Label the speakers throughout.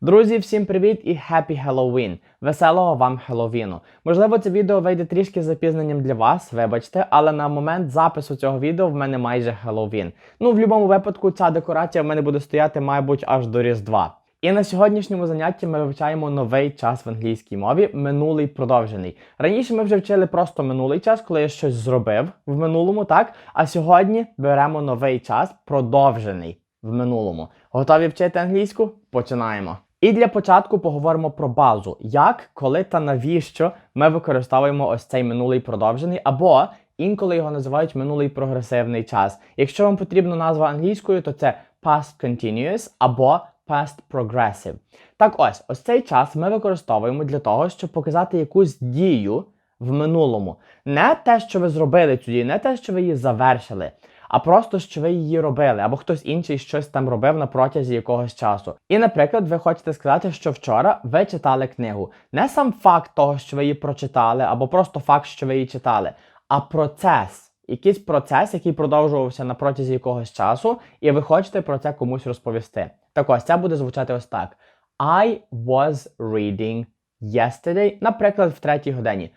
Speaker 1: Друзі, всім привіт і Happy Halloween! Веселого вам Хеллоуіну! Можливо, це відео вийде трішки запізненням для вас, вибачте, але на момент запису цього відео в мене майже Хеллоуін. Ну, в будь-якому випадку, ця декорація в мене буде стояти, мабуть, аж до Різдва. І на сьогоднішньому занятті ми вивчаємо новий час в англійській мові минулий продовжений. Раніше ми вже вчили просто минулий час, коли я щось зробив в минулому, так? А сьогодні беремо новий час продовжений в минулому. Готові вчити англійську? Починаємо. І для початку поговоримо про базу, як, коли та навіщо ми використовуємо ось цей минулий продовжений, або інколи його називають минулий прогресивний час. Якщо вам потрібна назва англійською, то це past continuous або past progressive. Так ось, ось цей час ми використовуємо для того, щоб показати якусь дію в минулому. Не те, що ви зробили цю дію, не те, що ви її завершили, а просто що ви її робили, або хтось інший щось там робив на протязі якогось часу. І, наприклад, ви хочете сказати, що вчора ви читали книгу. Не сам факт того, що ви її прочитали, або просто факт, що ви її читали, а процес. Якийсь процес, який продовжувався на протязі якогось часу, і ви хочете про це комусь розповісти. Так ось це буде звучати ось так: I was reading yesterday, наприклад, в третій годині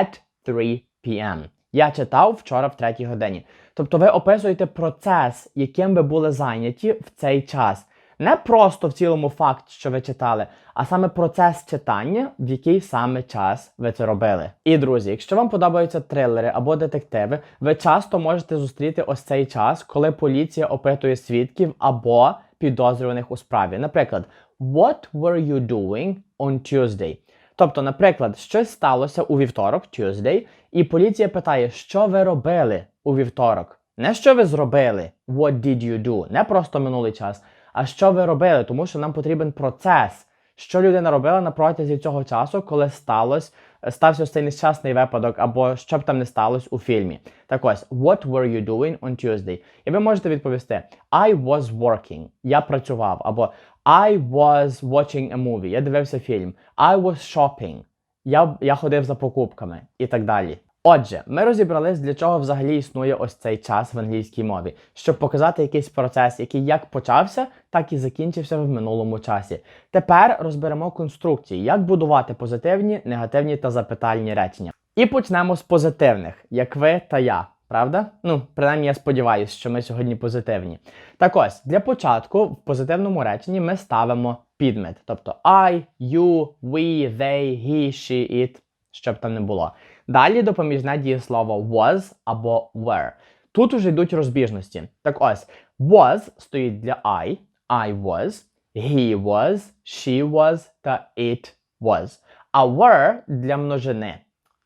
Speaker 1: at 3 p.m. Я читав вчора в третій годині. Тобто ви описуєте процес, яким ви були зайняті в цей час. Не просто в цілому факт, що ви читали, а саме процес читання, в який саме час ви це робили. І друзі, якщо вам подобаються трилери або детективи, ви часто можете зустріти ось цей час, коли поліція опитує свідків або підозрюваних у справі. Наприклад, What were you doing on Tuesday? Тобто, наприклад, щось сталося у вівторок, Tuesday, і поліція питає, що ви робили у вівторок. Не що ви зробили, what did you do, не просто минулий час, а що ви робили, тому що нам потрібен процес, що людина робила на протязі цього часу, коли сталося, стався цей нещасний випадок, або що б там не сталося у фільмі. Так ось, what were you doing on Tuesday? І ви можете відповісти: I was working, я працював, або I was watching a movie, я дивився фільм, I was shopping, я, я ходив за покупками і так далі. Отже, ми розібрались, для чого взагалі існує ось цей час в англійській мові, щоб показати якийсь процес, який як почався, так і закінчився в минулому часі. Тепер розберемо конструкції, як будувати позитивні, негативні та запитальні речення. І почнемо з позитивних, як ви та я. Правда? Ну, принаймні я сподіваюся, що ми сьогодні позитивні. Так ось, для початку в позитивному реченні ми ставимо підмет, тобто I, you, we, they, he, she, it, щоб там не було. Далі допоміжне дієслово was або were. Тут уже йдуть розбіжності. Так ось, was стоїть для I, I was, he was, she was та it was. А were для множини.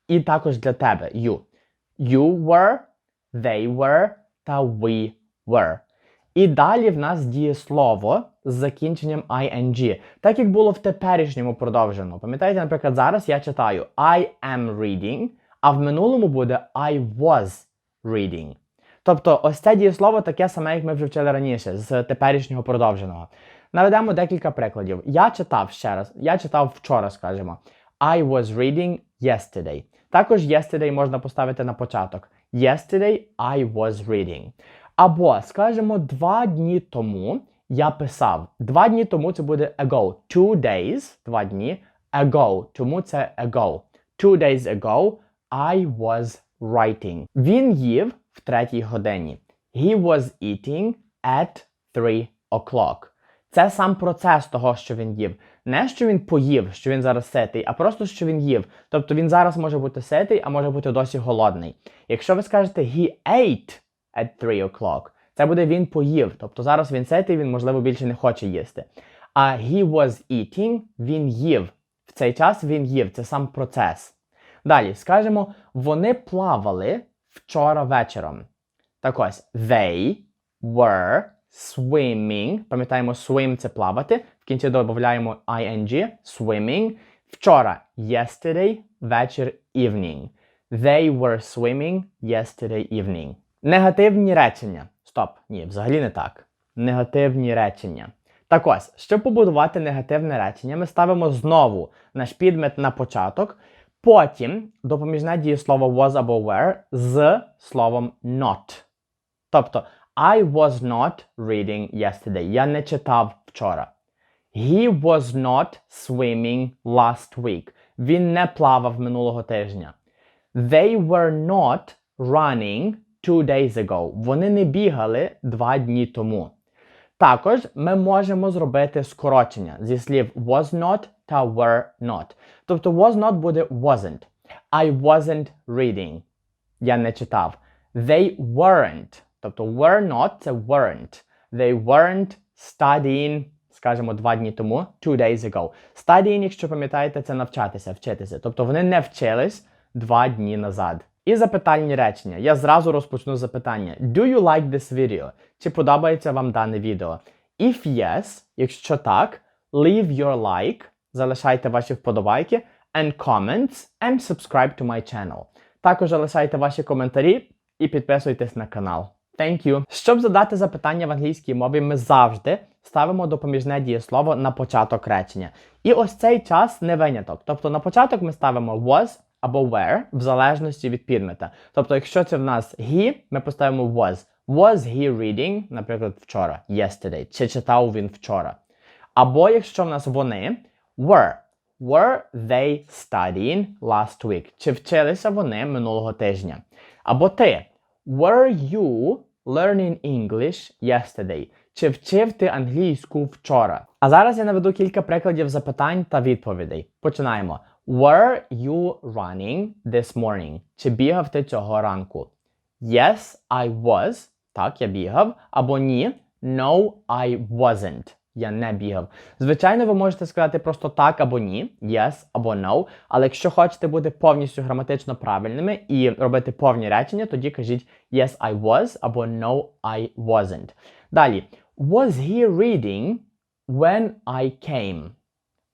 Speaker 1: І також для тебе you. You were, they were та we were. І далі в нас дієслово з закінченням ing, так як було в теперішньому продовжено. Пам'ятаєте, наприклад, зараз я читаю I am reading, а в минулому буде I was reading. Тобто, ось це дієслово таке саме, як ми вже вчили раніше, з теперішнього продовженого. Наведемо декілька прикладів. Я читав ще раз, я читав вчора, скажімо. I was reading yesterday. Також yesterday можна поставити на початок. Yesterday I was reading. Або, скажімо, два дні тому я писав. Два дні тому це буде ago. Two days, два дні, ago. Тому це ago. Two days ago I was writing. Він їв в третій годині. He was eating at 3 o'clock. Це сам процес того, що він їв. Не що він поїв, що він зараз ситий, а просто що він їв. Тобто він зараз може бути ситий, а може бути досі голодний. Якщо ви скажете he ate at 3 o'clock, це буде він поїв. Тобто зараз він ситий, він, можливо, більше не хоче їсти. А he was eating, він їв. В цей час він їв. Це сам процес. Далі скажемо, вони плавали вчора вечором. Так ось, they were swimming. Пам'ятаємо, swim це плавати. В кінці додаємо ing, swimming. Вчора yesterday, вечір evening. They were swimming yesterday evening. Негативні речення. Стоп, ні, взагалі не так. Негативні речення. Так ось, щоб побудувати негативне речення, ми ставимо знову наш підмет на початок. Потім допоміжне дієслово was або were з словом not. Тобто, I was not reading yesterday. Я не читав вчора. He was not swimming last week. Він не плавав минулого тижня. They were not running two days ago. Вони не бігали два дні тому. Також ми можемо зробити скорочення зі слів was not та were not. Тобто was not буде wasn't. I wasn't reading. Я не читав. They weren't. Тобто were not це weren't. They weren't studying, скажімо, два дні тому, two days ago. Studying, якщо пам'ятаєте, це навчатися, вчитися. Тобто вони не вчились два дні назад. І запитальні речення. Я зразу розпочну запитання. Do you like this video? Чи подобається вам дане відео? If yes, якщо так, leave your like, залишайте ваші вподобайки, and comments, and subscribe to my channel. Також залишайте ваші коментарі і підписуйтесь на канал. Thank you. Щоб задати запитання в англійській мові, ми завжди ставимо допоміжне дієслово на початок речення. І ось цей час не виняток. Тобто на початок ми ставимо was або were, в залежності від підмета. Тобто, якщо це в нас he, ми поставимо was. Was he reading, наприклад, вчора, yesterday, чи читав він вчора. Або якщо в нас вони were. Were they studying last week? Чи вчилися вони минулого тижня? Або ти. Were you learning English yesterday? Чи вчив ти англійську вчора? А зараз я наведу кілька прикладів запитань та відповідей. Починаємо. Were you running this morning? Чи бігав ти цього ранку? Yes, I was. Так, я бігав. Або ні. No, I wasn't. Я не бігав. Звичайно, ви можете сказати просто так або ні, yes або no. Але якщо хочете бути повністю граматично правильними і робити повні речення, тоді кажіть yes, I was або no, I wasn't. Далі. Was he reading when I came?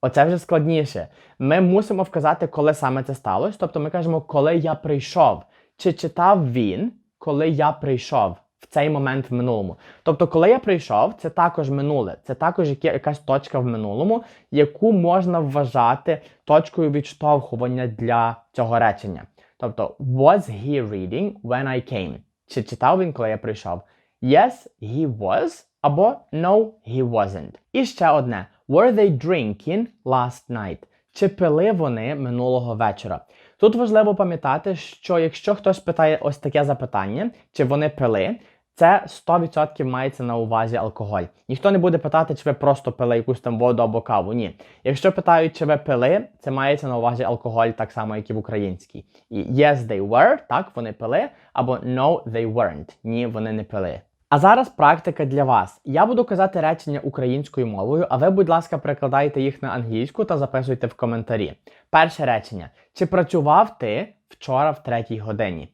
Speaker 1: Оце вже складніше. Ми мусимо вказати, коли саме це сталося. Тобто ми кажемо, коли я прийшов. Чи читав він, коли я прийшов цей момент в минулому? Тобто, коли я прийшов, це також минуле, це також якась точка в минулому, яку можна вважати точкою відштовхування для цього речення. Тобто, was he reading when I came? Чи читав він, коли я прийшов? Yes, he was, або no, he wasn't. І ще одне. Were they drinking last night? Чи пили вони минулого вечора? Тут важливо пам'ятати, що якщо хтось питає ось таке запитання, чи вони пили, це 100% мається на увазі алкоголь. Ніхто не буде питати, чи ви просто пили якусь там воду або каву. Ні. Якщо питають, чи ви пили, це мається на увазі алкоголь так само, як і в українській. І yes, they were, так, вони пили, або no, they weren't. Ні, вони не пили. А зараз практика для вас. Я буду казати речення українською мовою, а ви, будь ласка, перекладайте їх на англійську та записуйте в коментарі. Перше речення. Чи працював ти вчора в третій годині?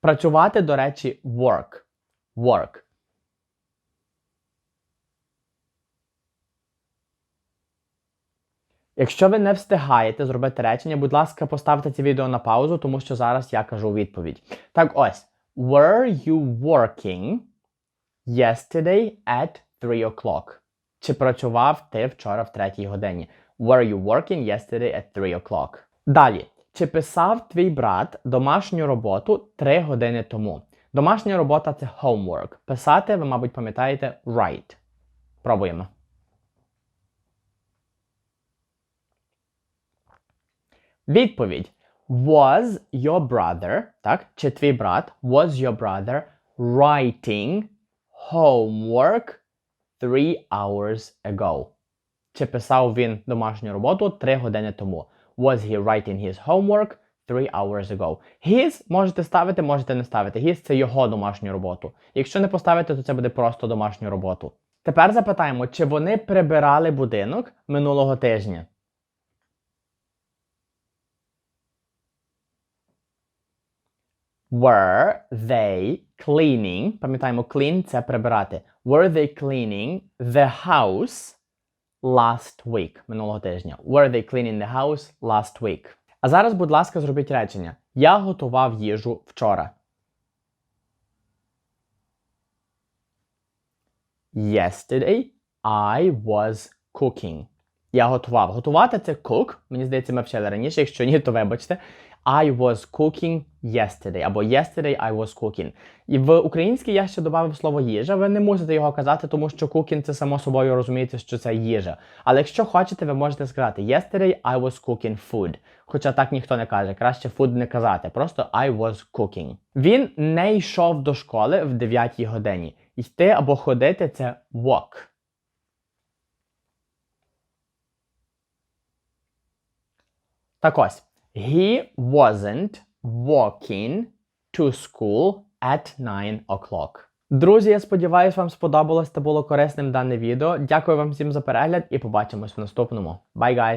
Speaker 1: Працювати, до речі, work. Work. Якщо ви не встигаєте зробити речення, будь ласка, поставте це відео на паузу, тому що зараз я кажу відповідь. Так ось. Were you working yesterday at 3 o'clock? Чи працював ти вчора в третій годині? Were you working yesterday at 3 o'clock? Далі. Чи писав твій брат домашню роботу 3 години тому? Домашня робота це homework. Писати, ви, мабуть, пам'ятаєте, write. Пробуємо. Відповідь. Was your brother, так, чи твій брат, was your brother writing homework three hours ago? Чи писав він домашню роботу 3 години тому? Was he writing his homework three hours ago? His можете ставити, можете не ставити. His – це його домашню роботу. Якщо не поставите, то це буде просто домашню роботу. Тепер запитаємо, чи вони прибирали будинок минулого тижня? Were they cleaning? Пам'ятаємо, clean – це прибирати. Were they cleaning the house last week? Минулого тижня. Were they cleaning the house last week? А зараз, будь ласка, зробіть речення. Я готував їжу вчора. Yesterday I was cooking. Я готував. Готувати це cook. Мені здається, ми вчили раніше. Якщо ні, то вибачте. I was cooking yesterday або yesterday I was cooking. І в українській я ще додав слово їжа. Ви не мусите його казати, тому що cooking це само собою розумієте, що це їжа. Але якщо хочете, ви можете сказати yesterday I was cooking food. Хоча так ніхто не каже, краще food не казати, просто I was cooking. Він не йшов до школи в 9 годині. Йти або ходити це walk. Так ось, he wasn't walking to school at 9 o'clock. Друзі, я сподіваюся, вам сподобалось та було корисним дане відео. Дякую вам всім за перегляд і побачимось в наступному. Bye, guys!